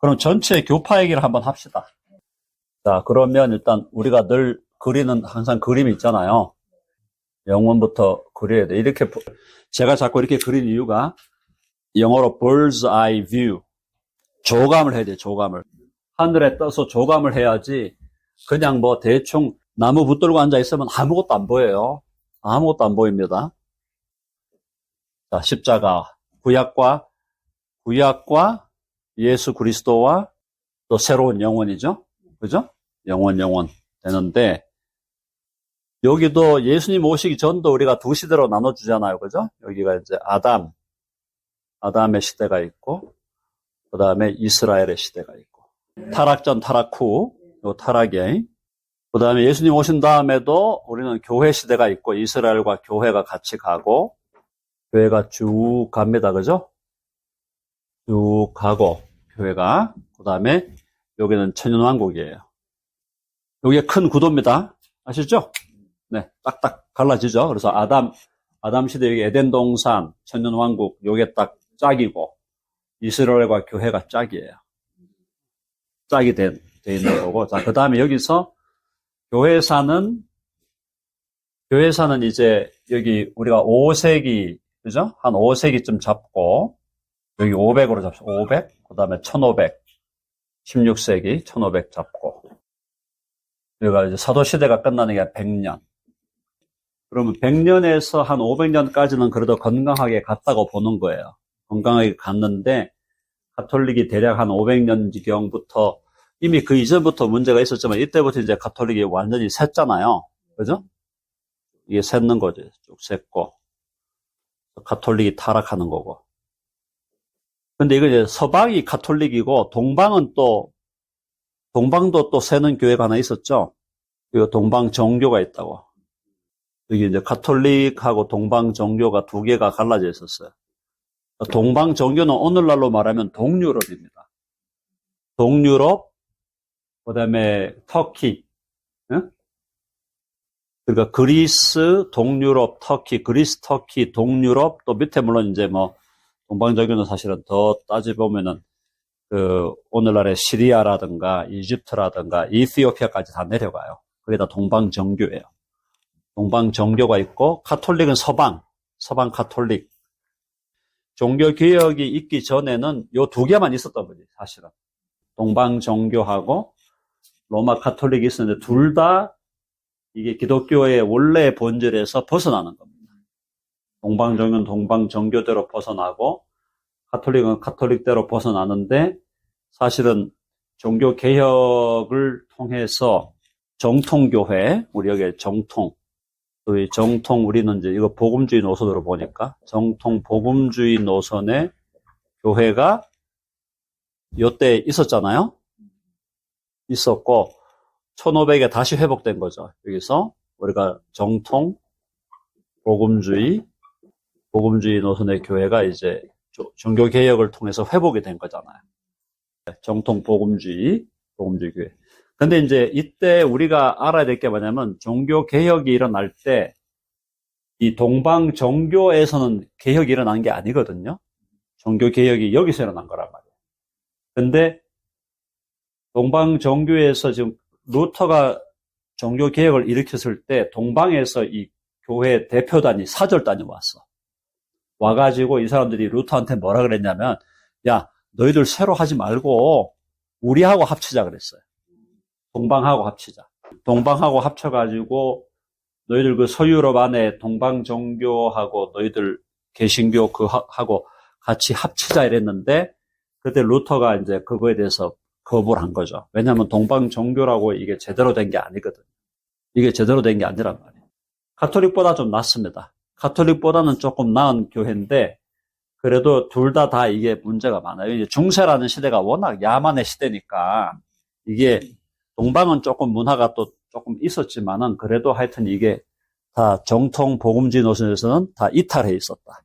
그럼 전체 교파 얘기를 한번 합시다. 자, 그러면 일단 우리가 늘 그리는 항상 그림이 있잖아요. 영원부터 그려야 돼. 이렇게 보- 제가 자꾸 이렇게 그린 이유가 영어로 bird's eye view. 조감을 해야 돼, 조감을. 하늘에 떠서 조감을 해야지 그냥 뭐 대충 나무 붙들고 앉아 있으면 아무것도 안 보여요. 아무것도 안 보입니다. 자, 십자가. 구약과, 구약과 예수 그리스도와 또 새로운 영혼이죠. 그죠? 영혼, 영혼 되는데, 여기도 예수님 오시기 전도 우리가 두 시대로 나눠주잖아요. 그죠? 여기가 이제 아담, 아담의 시대가 있고, 그 다음에 이스라엘의 시대가 있고, 타락 전, 타락 후, 요 타락의, 그 다음에 예수님 오신 다음에도 우리는 교회 시대가 있고, 이스라엘과 교회가 같이 가고, 교회가 쭉 갑니다. 그죠? 쭉 가고, 교회가. 그 다음에 여기는 천연왕국이에요. 여기가 큰 구도입니다. 아시죠? 네, 딱딱 갈라지죠. 그래서 아담, 아담 시대 여기 에덴 동산, 천연왕국, 요게 딱 짝이고, 이스라엘과 교회가 짝이에요. 짝이 돼, 돼 있는 거고. 자, 그 다음에 여기서 교회사는, 교회사는 이제 여기 우리가 5세기, 그죠? 한 5세기쯤 잡고, 여기 500으로 잡죠. 500, 그 다음에 1500, 16세기, 1500 잡고. 여기가 이제 사도시대가 끝나는 게 100년. 그러면 100년에서 한 500년까지는 그래도 건강하게 갔다고 보는 거예요. 건강하게 갔는데, 가톨릭이 대략 한 500년 지경부터 이미 그 이전부터 문제가 있었지만 이때부터 이제 가톨릭이 완전히 샜잖아요. 그죠? 이게 샜는 거죠. 쭉 샜고. 가톨릭이 타락하는 거고. 근데 이거 이제 서방이 가톨릭이고 동방은 또 동방도 또 새는 교회가 하나 있었죠. 이거 동방 정교가 있다고. 여기 이제 가톨릭하고 동방 정교가 두 개가 갈라져 있었어요. 동방 정교는 오늘날로 말하면 동유럽입니다. 동유럽, 그 다음에 터키, 응? 그러니까 그리스, 동유럽, 터키, 그리스, 터키, 동유럽, 또 밑에 물론 이제 뭐 동방정교는 사실은 더 따져보면은 그 오늘날의 시리아라든가 이집트라든가 이티오피아까지 다 내려가요. 그게 다 동방정교예요. 동방정교가 있고 카톨릭은 서방, 서방 카톨릭. 종교 개혁이 있기 전에는 요 두 개만 있었던 거지, 사실은. 동방정교하고 로마 카톨릭이 있었는데 둘 다 이게 기독교의 원래 본질에서 벗어나는 겁니다. 동방정교는 동방정교대로 벗어나고 카톨릭은 카톨릭대로 벗어나는데 사실은 종교 개혁을 통해서 정통교회, 우리 여기 정통, 또이 정통 우리는 이제 이거 복음주의 노선으로 보니까 정통 복음주의 노선의 교회가 요때 있었잖아요. 있었고 1500에 다시 회복된 거죠. 여기서 우리가 정통 복음주의 복음주의 노선의 교회가 이제 종교 개혁을 통해서 회복이 된 거잖아요. 정통 복음주의 복음주의 교회. 근데 이제 이때 우리가 알아야 될 게 뭐냐면 종교 개혁이 일어날 때 이 동방 종교에서는 개혁이 일어난 게 아니거든요. 종교 개혁이 여기서 일어난 거란 말이에요. 근데 동방 종교에서 지금 루터가 종교 개혁을 일으켰을 때 동방에서 이 교회 대표단이 사절단이 왔어. 와가지고 이 사람들이 루터한테 뭐라 그랬냐면 야 너희들 새로 하지 말고 우리하고 합치자 그랬어요. 동방하고 합치자. 동방하고 합쳐가지고 너희들 그 서유럽 안에 동방 종교하고 너희들 개신교 그 하- 하고 같이 합치자 이랬는데 그때 루터가 이제 그거에 대해서 거부를 한 거죠. 왜냐하면 동방 종교라고 이게 제대로 된 게 아니거든요. 이게 제대로 된 게 아니란 말이에요. 가톨릭보다 좀 낫습니다. 가톨릭보다는 조금 나은 교회인데 그래도 둘다다 이게 문제가 많아요. 이제 중세라는 시대가 워낙 야만의 시대니까 이게 동방은 조금 문화가 또 조금 있었지만은 그래도 하여튼 이게 다 정통 복음주의 노선에서는 다 이탈해 있었다.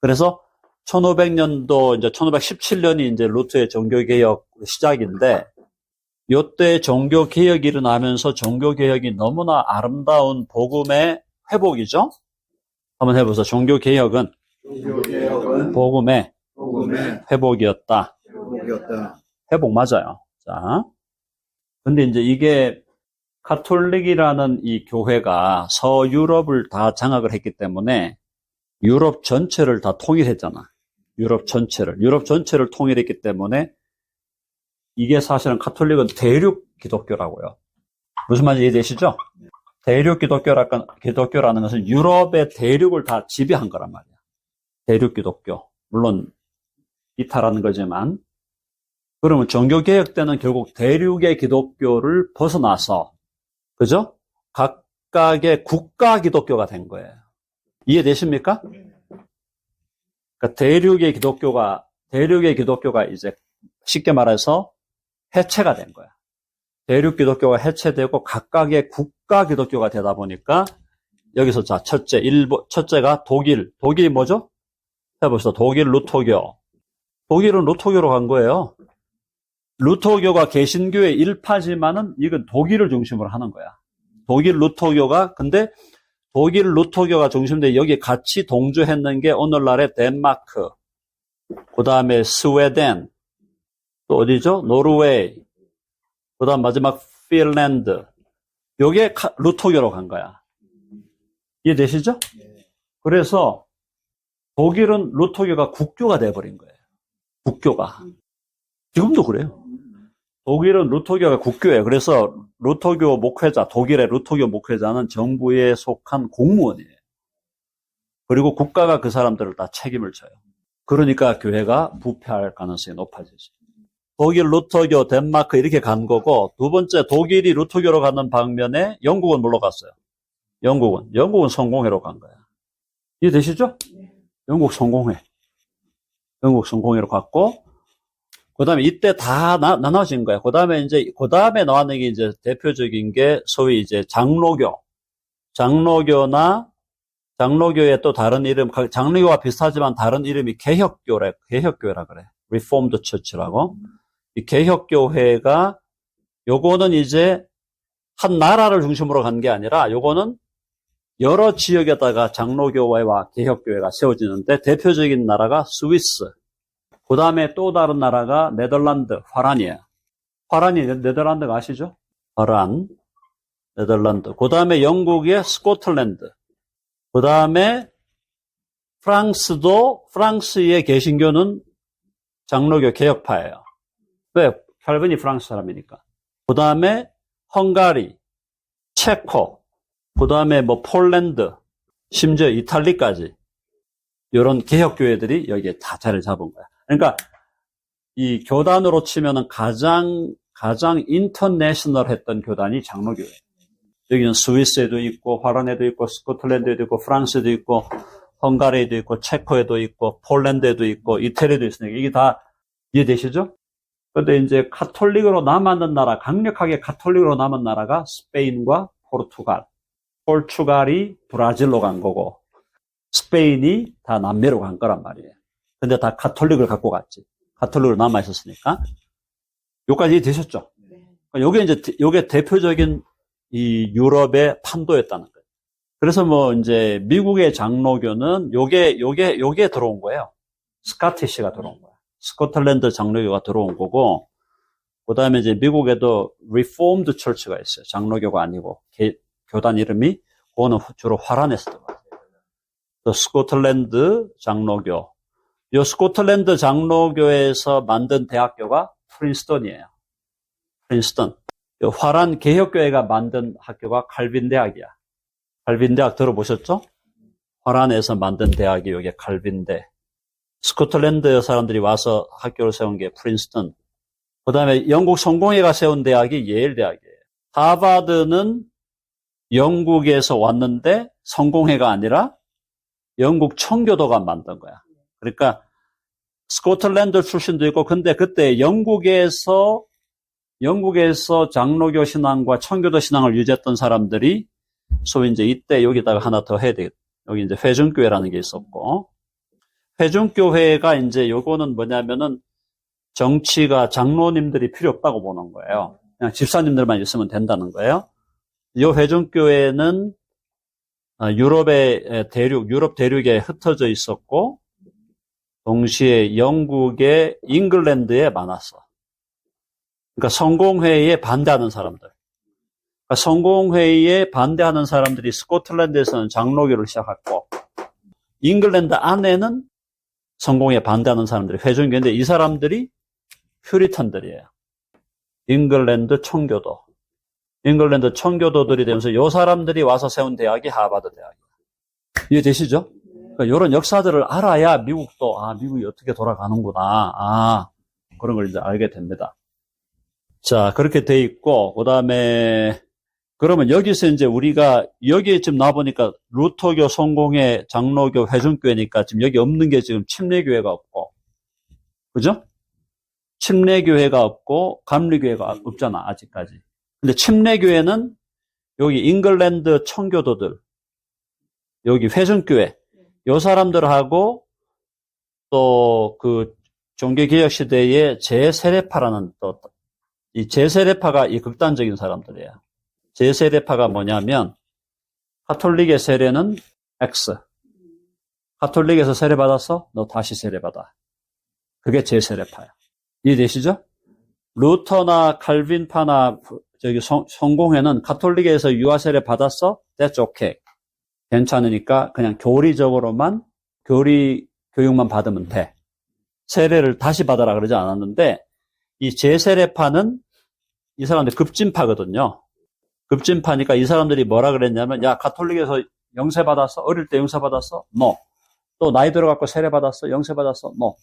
그래서 1500년도 이제 1517년이 이제 루트의 종교 개혁 시작인데 요때 종교 개혁이 일어나면서 종교 개혁이 너무나 아름다운 복음의 회복이죠. 한번 해보세요. 종교 개혁은 복음의. 회복이었다. 회복이었다. 회복 맞아요. 자. 근데 이제 이게 카톨릭이라는 이 교회가 서유럽을 다 장악을 했기 때문에 유럽 전체를 다 통일했잖아. 유럽 전체를. 유럽 전체를 통일했기 때문에 이게 사실은 카톨릭은 대륙 기독교라고요. 무슨 말인지 이해되시죠? 대륙 기독교라, 기독교라는 것은 유럽의 대륙을 다 지배한 거란 말이야. 대륙 기독교. 물론 이탈하는 거지만 그러면 종교개혁 때는 결국 대륙의 기독교를 벗어나서 그죠? 각각의 국가 기독교가 된 거예요. 이해되십니까? 그러니까 대륙의 기독교가 대륙의 기독교가 이제 쉽게 말해서 해체가 된 거야. 대륙 기독교가 해체되고 각각의 국가 기독교가 되다 보니까 여기서 자 첫째 일본 첫째가 독일 독일이 뭐죠? 해봅시다. 독일 루터교. 독일은 루터교로 간 거예요. 루터교가 개신교의 일파지만은 이건 독일을 중심으로 하는 거야. 독일 루터교가 근데 독일 루터교가 중심돼 여기 같이 동조했는 게 오늘날의 덴마크, 그 다음에 스웨덴, 또 어디죠? 노르웨이, 그 다음 마지막 핀란드. 요게 카- 루터교로 간 거야. 이해되시죠? 그래서 독일은 루터교가 국교가 돼버린 거예요. 국교가. 지금도 그래요. 독일은 루터교가 국교예요. 그래서 루터교 목회자, 독일의 루터교 목회자는 정부에 속한 공무원이에요. 그리고 국가가 그 사람들을 다 책임을 져요. 그러니까 교회가 부패할 가능성이 높아지죠. 독일 루터교, 덴마크 이렇게 간 거고 두 번째 독일이 루터교로 가는 방면에 영국은 뭘로 갔어요? 영국은 영국은 성공회로 간 거야. 이해되시죠? 영국 성공회. 영국 성공회로 갔고 그 다음에 이때 다 나, 나눠진 거야. 그 다음에 이제, 그 다음에 나왔는 게 이제 대표적인 게 소위 이제 장로교. 장로교나 장로교의 또 다른 이름, 각- 장로교와 비슷하지만 다른 이름이 개혁교래, 개혁교회라 그래. Reformed Church라고. 이 개혁교회가 요거는 이제 한 나라를 중심으로 간 게 아니라 요거는 여러 지역에다가 장로교회와 개혁교회가 세워지는데 대표적인 나라가 스위스. 그 다음에 또 다른 나라가 네덜란드, 화란이에요. 화란이 네- 네덜란드가 아시죠? 화란, 네덜란드. 그 다음에 영국의 스코틀랜드. 그 다음에 프랑스도, 프랑스의 개신교는 장로교 개혁파예요. 왜? 칼빈이 프랑스 사람이니까. 그 다음에 헝가리, 체코, 그 다음에 뭐 폴란드, 심지어 이탈리까지. 이런 개혁교회들이 여기에 다 자리를 잡은 거야. 그러니까 이 교단으로 치면은 가장 가장 인터내셔널 했던 교단이 장로교회. 여기는 스위스에도 있고 화란에도 있고 스코틀랜드에도 있고 프랑스에도 있고 헝가리에도 있고 체코에도 있고 폴란드에도 있고 이태리에도 있으니까 이게 다 이해되시죠? 근데 이제 카톨릭으로 남았는 나라, 강력하게 카톨릭으로 남은 나라가 스페인과 포르투갈. 포르투갈이 브라질로 간 거고 스페인이 다 남미로 간 거란 말이에요. 근데 다 카톨릭을 갖고 갔지. 카톨릭으로 남아 있었으니까. 요까지 되셨죠? 요게 이제, 요게 대표적인 이 유럽의 판도였다는 거예요. 그래서 뭐 이제 미국의 장로교는 요게, 요게, 요게 들어온 거예요. 스카티시가 들어온 거야. 스코틀랜드 장로교가 들어온 거고, 그 다음에 이제 미국에도 리폼드 철치가 있어요. 장로교가 아니고, 개- 교단 이름이, 그거는 주로 화란에서 들어와요. 또 스코틀랜드 장로교. 이 스코틀랜드 장로교에서 만든 대학교가 프린스턴이에요. 프린스턴. 이 화란 개혁교회가 만든 학교가 칼빈 대학이야. 칼빈 대학 들어보셨죠? 화란에서 만든 대학이 여기 칼빈대. 스코틀랜드 사람들이 와서 학교를 세운 게 프린스턴. 그 다음에 영국 성공회가 세운 대학이 예일 대학이에요. 하버드는 영국에서 왔는데 성공회가 아니라 영국 청교도가 만든 거야. 그러니까 스코틀랜드 출신도 있고 근데 그때 영국에서 영국에서 장로교 신앙과 청교도 신앙을 유지했던 사람들이 소위 이제 이때 여기다가 하나 더 해야 되겠다. 여기 이제 회중교회라는 게 있었고 회중교회가 이제 요거는 뭐냐면은 정치가 장로님들이 필요 없다고 보는 거예요. 그냥 집사님들만 있으면 된다는 거예요. 이 회중교회는 아, 유럽의 대륙, 유럽 대륙에 흩어져 있었고, 동시에 영국의 잉글랜드에 많았어. 그러니까 성공회의에 반대하는 사람들. 그러니까 성공회의에 반대하는 사람들이 스코틀랜드에서는 장로교를 시작했고, 잉글랜드 안에는 성공에 반대하는 사람들이 회중교인데 이 사람들이 퓨리턴들이에요. 잉글랜드 청교도. 잉글랜드 청교도들이 되면서 이 사람들이 와서 세운 대학이 하버드 대학이에요. 이해되시죠? 그러니까 이런 역사들을 알아야 미국도 아 미국이 어떻게 돌아가는구나 아 그런 걸 이제 알게 됩니다. 자 그렇게 돼 있고 그 다음에 그러면 여기서 이제 우리가 여기에 지금 나 보니까 루터교, 성공회, 장로교, 회중교회니까 지금 여기 없는 게 지금 침례교회가 없고 그죠? 침례교회가 없고 감리교회가 없잖아 아직까지. 근데 침례교회는 여기 잉글랜드 청교도들 여기 회중교회 요 사람들하고 또 그 종교개혁 시대의 제세례파라는 또 이 제세례파가 이 극단적인 사람들이에요. 제세례파가 뭐냐면 카톨릭의 세례는 X. 카톨릭에서 세례 받았어? 너 다시 세례 받아. 그게 제세례파야. 이해되시죠? 루터나 칼빈파나 저기 성, 성공회는 카톨릭에서 유아 세례 받았어? That's okay. 괜찮으니까 그냥 교리적으로만 교리 교육만 받으면 돼. 세례를 다시 받아라 그러지 않았는데 이 제세례파는 이 사람들 급진파거든요. 급진파니까 이 사람들이 뭐라 그랬냐면 야 가톨릭에서 영세 받았어? 어릴 때 영세 받았어? No. 또 나이 들어갖고 세례 받았어? 영세 받았어? No.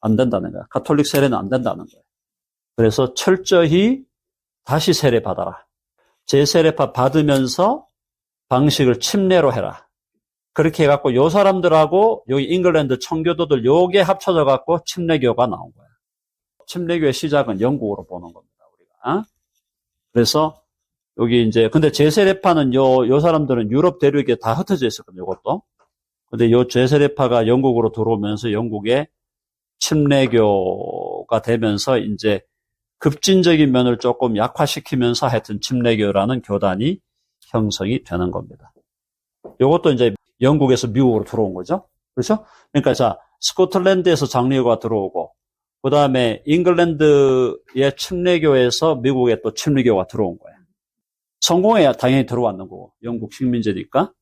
안 된다는 거야. 가톨릭 세례는 안 된다는 거야. 그래서 철저히 다시 세례 받아라. 제세례파 받으면서 방식을 침례로 해라. 그렇게 해갖고 요 사람들하고 여기 잉글랜드 청교도들 요게 합쳐져 갖고 침례교가 나온 거야. 침례교의 시작은 영국으로 보는 겁니다. 우리가. 그래서 여기 이제 근데 제세례파는 요 요 사람들은 유럽 대륙에 다 흩어져 있었거든요. 이것도. 근데 요 제세례파가 영국으로 들어오면서 영국의 침례교가 되면서 이제 급진적인 면을 조금 약화시키면서 하여튼 침례교라는 교단이 형성이 되는 겁니다. 이것도 이제 영국에서 미국으로 들어온 거죠. 그렇죠? 그러니까 자, 스코틀랜드에서 장례교가 들어오고, 그 다음에 잉글랜드의 침례교에서 미국에 또 침례교가 들어온 거예요. 성공해야 당연히 들어왔는 거고, 영국 식민지니까.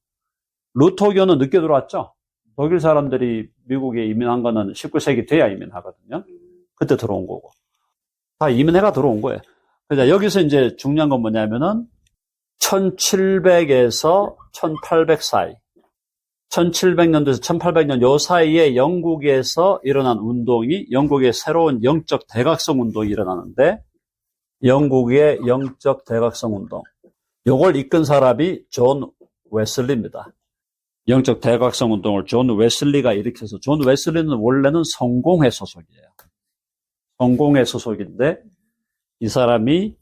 루터교는 늦게 들어왔죠? 독일 사람들이 미국에 이민한 거는 19세기 돼야 이민하거든요. 그때 들어온 거고. 다 이민해가 들어온 거예요. 그러니까 여기서 이제 중요한 건 뭐냐면은 1700에서 1800 사이. 1700년도에서 1800년 요 사이에 영국에서 일어난 운동이 영국의 새로운 영적 대각성 운동이 일어나는데 영국의 영적 대각성 운동. 요걸 이끈 사람이 존 웨슬리입니다. 영적 대각성 운동을 존 웨슬리가 일으켜서 존 웨슬리는 원래는 성공회 소속이에요. 성공회 소속인데 이 사람이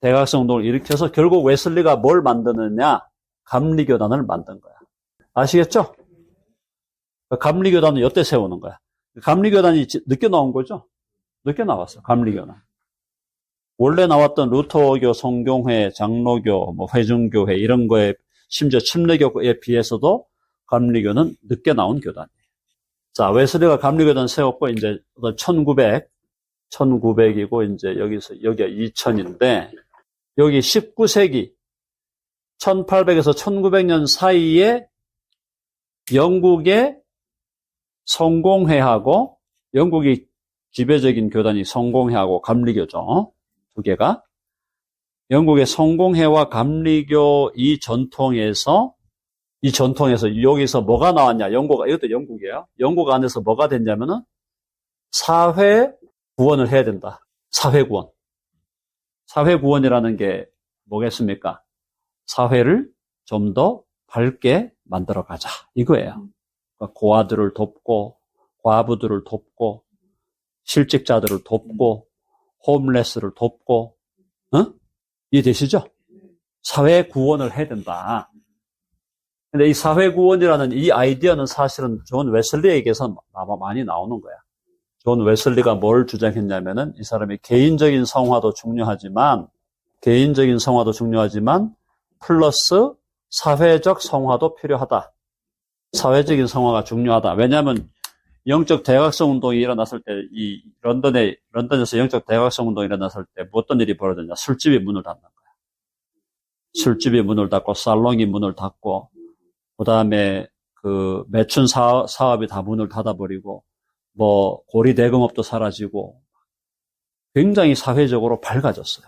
대각성 운동을 일으켜서 결국 웨슬리가 뭘 만드느냐? 감리교단을 만든 거야. 아시겠죠? 감리교단은 이때 세우는 거야. 감리교단이 늦게 나온 거죠? 늦게 나왔어, 감리교단. 원래 나왔던 루터교, 성경회, 장로교, 뭐 회중교회 이런 거에 심지어 침례교에 비해서도 감리교는 늦게 나온 교단이에요. 자, 웨슬리가 감리교단 세웠고 이제 1900, 1900이고 이제 여기서 여기가 2000인데 여기 19세기 1800에서 1900년 사이에 영국의 성공회하고 영국이 지배적인 교단이 성공회하고 감리교죠. 두 개가 영국의 성공회와 감리교 이 전통에서 이 전통에서 여기서 뭐가 나왔냐? 영국 이것도 영국이에요. 영국 안에서 뭐가 됐냐면은 사회 구원을 해야 된다. 사회 구원. 사회 구원이라는 게 뭐겠습니까? 사회를 좀 더 밝게 만들어 가자. 이거예요. 그러니까 고아들을 돕고, 과부들을 돕고, 실직자들을 돕고, 홈레스를 돕고, 어? 이해되시죠? 사회 구원을 해야 된다. 근데 이 사회 구원이라는 이 아이디어는 사실은 존 웨슬리에게서 아마 많이 나오는 거야. 존 웨슬리가 뭘 주장했냐면은 이 사람이 개인적인 성화도 중요하지만 개인적인 성화도 중요하지만 플러스 사회적 성화도 필요하다. 사회적인 성화가 중요하다. 왜냐하면 영적 대각성 운동이 일어났을 때, 이 런던에, 런던에서 영적 대각성 운동이 일어났을 때 뭐 어떤 일이 벌어졌냐. 술집이 문을 닫는 거야. 술집이 문을 닫고, 살롱이 문을 닫고, 그 다음에 그 매춘 사업, 사업이 다 문을 닫아버리고, 뭐 고리 대금업도 사라지고, 굉장히 사회적으로 밝아졌어요.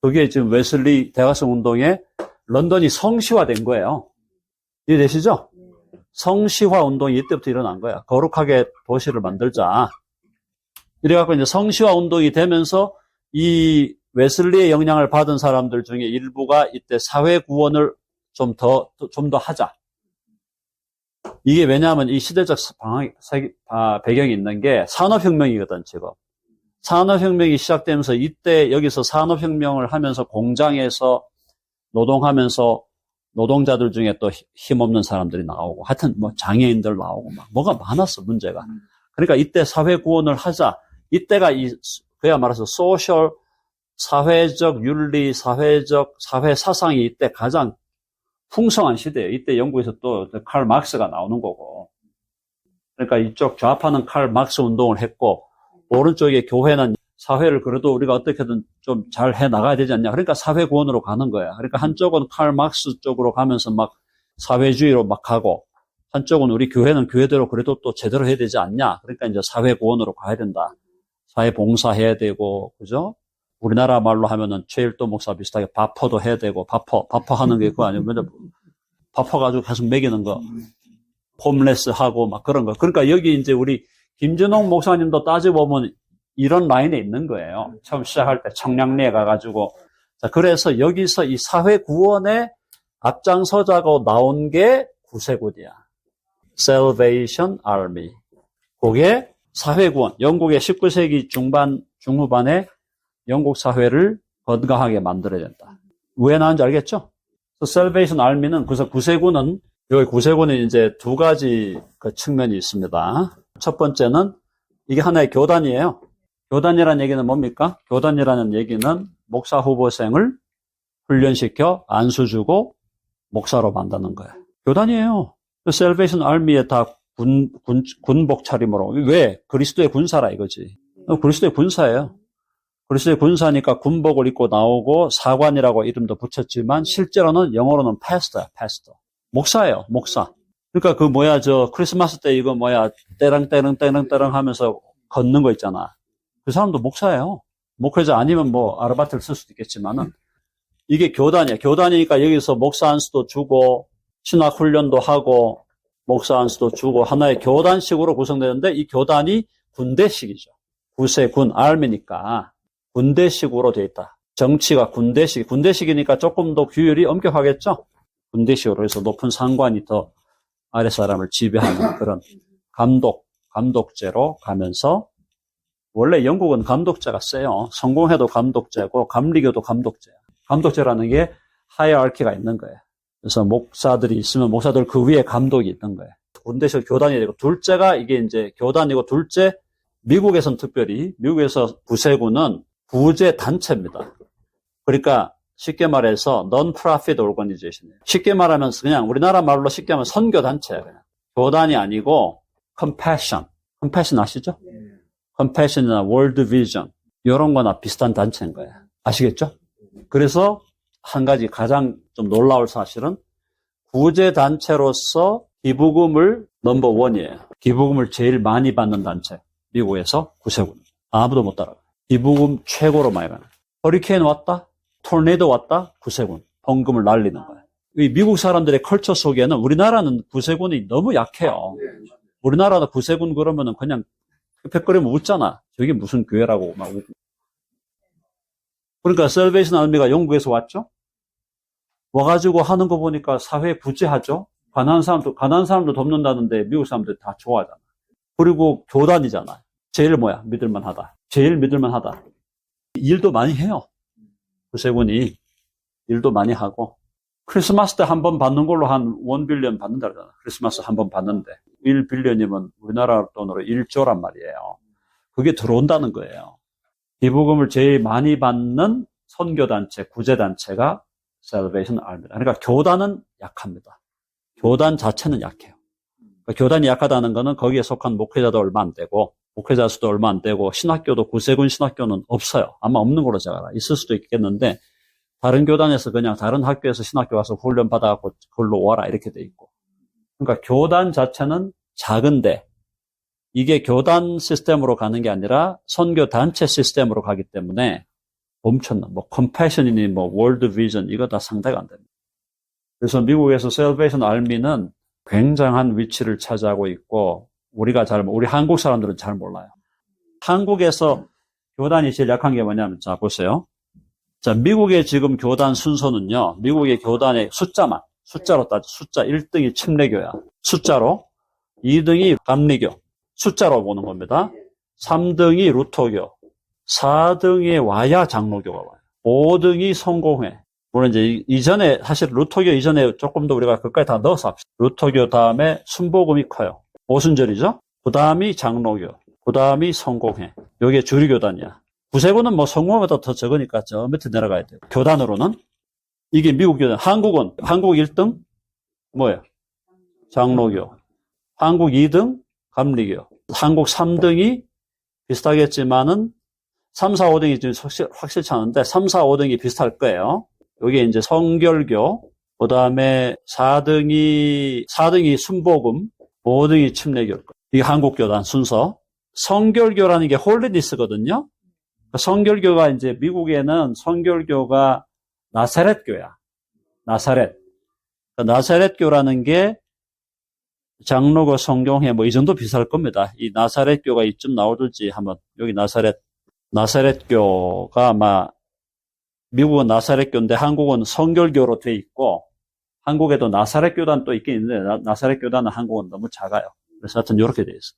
그게 지금 웨슬리 대각성 운동에 런던이 성시화된 거예요. 이해되시죠? 성시화 운동이 이때부터 일어난 거야. 거룩하게 도시를 만들자. 이래갖고 이제 성시화 운동이 되면서 이 웨슬리의 영향을 받은 사람들 중에 일부가 이때 사회 구원을 좀 더, 좀 더 하자. 이게 왜냐하면 이 시대적 방향, 아, 배경이 있는 게 산업혁명이거든, 지금. 산업혁명이 시작되면서 이때 여기서 산업혁명을 하면서 공장에서 노동하면서 노동자들 중에 또 힘없는 사람들이 나오고 하여튼 뭐 장애인들 나오고 막 뭐가 많았어 문제가. 그러니까 이때 사회 구원을 하자. 이때가 이 그야 말해서 소셜 사회적 윤리 사회적 사회 사상이 이때 가장 풍성한 시대예요. 이때 영국에서 또칼 막스가 나오는 거고. 그러니까 이쪽 좌파는 칼 막스 운동을 했고 오른쪽에 교회는 사회를 그래도 우리가 어떻게든 좀 잘 해 나가야 되지 않냐. 그러니까 사회 구원으로 가는 거야. 그러니까 한쪽은 칼 막스 쪽으로 가면서 막 사회주의로 막 가고 한쪽은 우리 교회는 교회대로 그래도 또 제대로 해야 되지 않냐. 그러니까 이제 사회 구원으로 가야 된다. 사회 봉사해야 되고, 그죠? 우리나라 말로 하면은 최일도 목사 비슷하게 바퍼도 해야 되고, 바퍼, 바퍼 하는 게 그거 아니에요. 먼저 바퍼 가지고 계속 먹이는 거. 홈레스 하고 막 그런 거. 그러니까 여기 이제 우리 김준홍 목사님도 따져보면 이런 라인에 있는 거예요. 처음 시작할 때 청량리에 가가지고. 자, 그래서 여기서 이 사회 구원에 앞장서자고 나온 게 구세군이야. Salvation Army. 그게 사회 구원. 영국의 19세기 중반, 중후반에 영국 사회를 건강하게 만들어야 된다. 왜 나온지 알겠죠? Salvation Army는 그래서 구세군은 여기 구세군은 이제 두 가지 그 측면이 있습니다. 첫 번째는 이게 하나의 교단이에요. 교단이라는 얘기는 뭡니까? 교단이라는 얘기는 목사 후보생을 훈련시켜 안수 주고 목사로 만드는 거예요. 교단이에요. 셀베이션 알미에 다 군, 군, 군복 차림으로. 왜? 그리스도의 군사라 이거지. 그리스도의 군사예요. 그리스도의 군사니까 군복을 입고 나오고 사관이라고 이름도 붙였지만 실제로는 영어로는 패스터야, 패스터. 목사예요, 목사. 그러니까 그 뭐야, 저 크리스마스 때 이거 뭐야, 때랑 때랑 때랑 때랑 하면서 걷는 거 있잖아. 그 사람도 목사예요. 목회자 아니면 뭐 아르바이트를 쓸 수도 있겠지만은 이게 교단이야. 교단이니까 여기서 목사 안수도 주고 신학 훈련도 하고 목사 안수도 주고 하나의 교단식으로 구성되는데 이 교단이 군대식이죠. 구세 군 알미니까 군대식으로 돼 있다. 정치가 군대식, 군대식이니까 조금 더 규율이 엄격하겠죠. 군대식으로 해서 높은 상관이 더 아래 사람을 지배하는 그런 감독, 감독제로 가면서 원래 영국은 감독제가 세요. 성공해도 감독제고 감리교도 감독제야. 감독제라는 게 하이어ar키가 있는 거예요. 그래서 목사들이 있으면 목사들 그 위에 감독이 있는 거예요. 군대식 교단이 되고 둘째가 이게 이제 교단이고 둘째 미국에선 특별히 미국에서 구세군은 구제 단체입니다. 그러니까 쉽게 말해서 non-profit organization이에요. 쉽게 말하면 그냥 우리나라 말로 쉽게 하면 선교 단체예요. 교단이 아니고 compassion. compassion 아시죠? 컴패션이나 월드 비전 이런 거나 비슷한 단체인 거예요. 아시겠죠? 그래서 한 가지 가장 좀 놀라울 사실은 구제 단체로서 기부금을 넘버 원이에요. 기부금을 제일 많이 받는 단체. 미국에서 구세군. 아무도 못 따라가요. 기부금 최고로 많이 가는. 허리케인 왔다? 토네이도 왔다? 구세군. 헌금을 날리는 거예요. 이 미국 사람들의 컬처 속에는 우리나라는 구세군이 너무 약해요. 우리나라도 구세군 그러면은 그냥 팩거리면 웃잖아. 저게 무슨 교회라고 막 웃고. 그러니까 셀베이션 알미가 영국에서 왔죠. 와가지고 하는 거 보니까 사회 부재하죠. 가난한 사람도 가난한 사람도 돕는다는데 미국 사람들 다 좋아하잖아. 그리고 교단이잖아. 제일 뭐야 믿을만 하다. 제일 믿을만 하다. 일도 많이 해요. 구세군이 일도 많이 하고 크리스마스 때 한 번 받는 걸로 한 원빌리언 받는다 그러잖아. 크리스마스 한 번 받는데 1빌리언이면 우리나라 돈으로 1조란 말이에요. 그게 들어온다는 거예요. 기부금을 제일 많이 받는 선교단체, 그러니까 교단이 약하다는 거는 거기에 속한 목회자도 얼마 안 되고 목회자 수도 얼마 안 되고 신학교도 구세군 신학교는 없어요. 아마 없는 걸로 제가 알아. 있을 수도 있겠는데 다른 교단에서 그냥 다른 학교에서 신학교 가서 훈련 받아갖고 그걸로 와라 이렇게 돼 있고. 그러니까 교단 자체는 작은데 이게 교단 시스템으로 가는 게 아니라 선교 단체 시스템으로 가기 때문에 멈췄나. 뭐 컴패션이니 뭐 월드 비전 이거 다 상대가 안 됩니다. 그래서 미국에서 셀베이션 알미는 굉장한 위치를 차지하고 있고 우리가 잘 우리 한국 사람들은 잘 몰라요. 한국에서 교단이 제일 약한 게 뭐냐면 자 보세요. 자 미국의 지금 교단 순서는요. 미국의 교단의 숫자만 숫자로 따져 숫자 1등이 침례교야. 숫자로 2등이 감리교 숫자로 보는 겁니다. 3등이 루터교 4등이 와야 장로교가 와요. 5등이 성공회 물론 이제 이- 이전에 사실 루터교 이전에 조금 더 우리가 그까지 다 넣어서 합시다. 루터교 다음에 순복음이 커요. 오순절이죠. 그 다음이 장로교, 그 다음이 성공회. 요게 주류교단이야. 구세군은 뭐 성공보다 더 적으니까 저 밑에 내려가야 돼요. 교단으로는 이게 미국 교단. 한국은 한국 1등 뭐예요? 장로교. 한국 2등 감리교. 한국 3등이 비슷하겠지만은 3, 4, 5등이 좀 확실, 확실치 않은데 3, 4, 5등이 비슷할 거예요. 여기 이제 성결교, 그 다음에 4등이, 4등이 순복음, 5등이 침례교. 이게 한국교단 순서. 성결교라는 게 홀리디스거든요. 그 성결교가 이제 미국에는 성결교가 나사렛 교야. 나사렛. 그 나사렛 교라는 게 장로교 성경회 뭐 이 정도 비슷할 겁니다. 이 나사렛 교가 이쯤 나오든지 한번 여기 나사렛 나사렛 교가 아마 미국은 나사렛 교인데 한국은 성결교로 돼 있고 한국에도 나사렛 교단 또 있긴 있는데 나, 나사렛 교단은 한국은 너무 작아요. 그래서 하여튼 이렇게 돼 있어.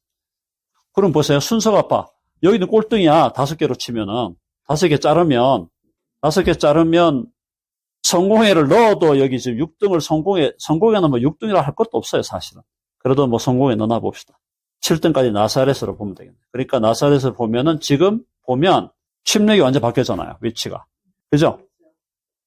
그럼 보세요. 순서가 봐. 여기는 꼴등이야. 다섯 개로 치면은 다섯 개 자르면 다섯 개 자르면 성공회를 넣어도 여기 지금 6등을 성공회 성공회 는 뭐 6등이라 할 것도 없어요, 사실은. 그래도 뭐 성공회 넣어놔 봅시다. 7등까지 나사렛으로 보면 되겠네. 그러니까 나사렛을 보면은 지금 보면 침례기 완전 바뀌었잖아요. 위치가. 그죠?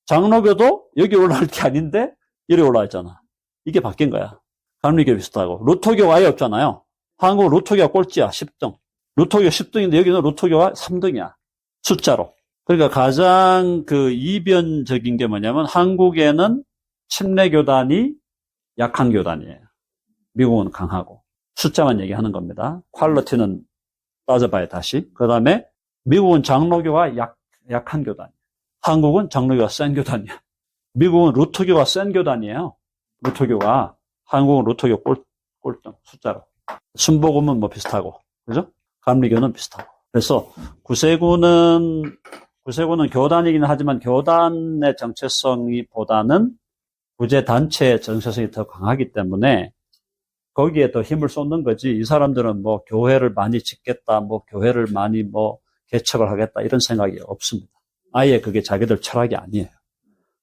장로교도 여기 올라올 게 아닌데 이리 올라와 있잖아. 이게 바뀐 거야. 감리교 비슷하고. 루터교 아예 없잖아요. 한국 루터교가 꼴찌야. 10등. 루터교 10등인데 여기는 루터교가 3등이야. 숫자로. 그러니까 가장 그 이변적인 게 뭐냐면 한국에는 침례교단이 약한 교단이에요. 미국은 강하고. 숫자만 얘기하는 겁니다. 퀄리티는 따져봐야 다시. 그 다음에 미국은 장로교가 약, 약한 교단이에요. 한국은 장로교가 센 교단이야. 미국은 루터교가 센 교단이에요. 루터교가. 한국은 루터교 꼴, 꼴등, 숫자로. 순복음은 뭐 비슷하고. 그죠? 감리교는 비슷하고. 그래서 구세군은, 구세군은 교단이긴 하지만 교단의 정체성이 보다는 구제단체의 정체성이 더 강하기 때문에 거기에 더 힘을 쏟는 거지. 이 사람들은 뭐 교회를 많이 짓겠다, 뭐 교회를 많이 뭐 개척을 하겠다, 이런 생각이 없습니다. 아예 그게 자기들 철학이 아니에요.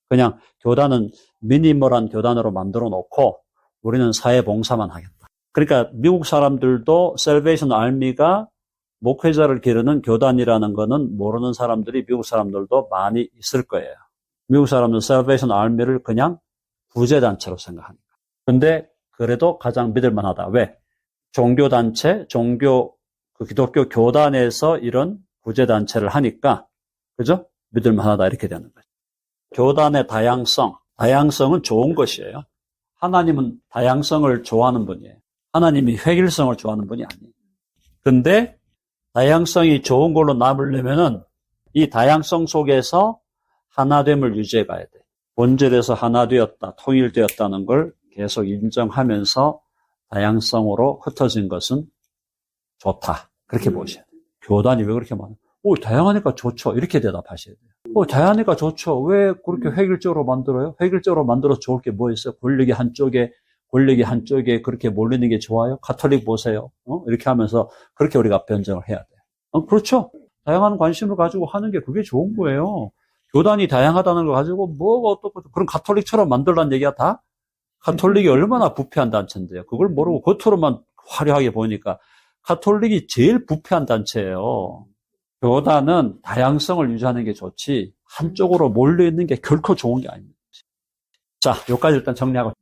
그냥 교단은 미니멀한 교단으로 만들어 놓고 우리는 사회 봉사만 하겠다. 그러니까 미국 사람들도 셀베이션 알미가 목회자를 기르는 교단이라는 거는 모르는 사람들이 미국 사람들도 많이 있을 거예요. 미국 사람들은 셀베이션 알미를 그냥 구제단체로 생각합니다. 근데 그래도 가장 믿을만 하다. 왜? 종교단체, 종교, 그 기독교 교단에서 이런 구제단체를 하니까, 그죠? 믿을만 하다. 이렇게 되는 거죠. 교단의 다양성, 다양성은 좋은 것이에요. 하나님은 다양성을 좋아하는 분이에요. 하나님이 획일성을 좋아하는 분이 아니에요. 근데 다양성이 좋은 걸로 남으려면은 이 다양성 속에서 하나됨을 유지해 가야 돼. 본질에서 하나 되었다, 통일되었다는 걸 계속 인정하면서 다양성으로 흩어진 것은 좋다. 그렇게 보셔야 돼요. 교단이 왜 그렇게 많아요? 오, 다양하니까 좋죠. 이렇게 대답하셔야 돼요. 오, 다양하니까 좋죠. 왜 그렇게 획일적으로 만들어요? 획일적으로 만들어서 좋을 게 뭐 있어요? 권력이 한쪽에, 권력이 한쪽에 그렇게 몰리는 게 좋아요? 가톨릭 보세요. 어? 이렇게 하면서 그렇게 우리가 변정을 해야 돼요. 어, 그렇죠. 다양한 관심을 가지고 하는 게 그게 좋은 거예요. 교단이 다양하다는 걸 가지고 뭐가 어떻고 그런 가톨릭처럼 만들란 얘기야 다? 가톨릭이 얼마나 부패한 단체인데요. 그걸 모르고 겉으로만 화려하게 보니까 가톨릭이 제일 부패한 단체예요. 교단은 다양성을 유지하는 게 좋지 한쪽으로 몰려 있는 게 결코 좋은 게 아닙니다. 자, 여기까지 일단 정리하고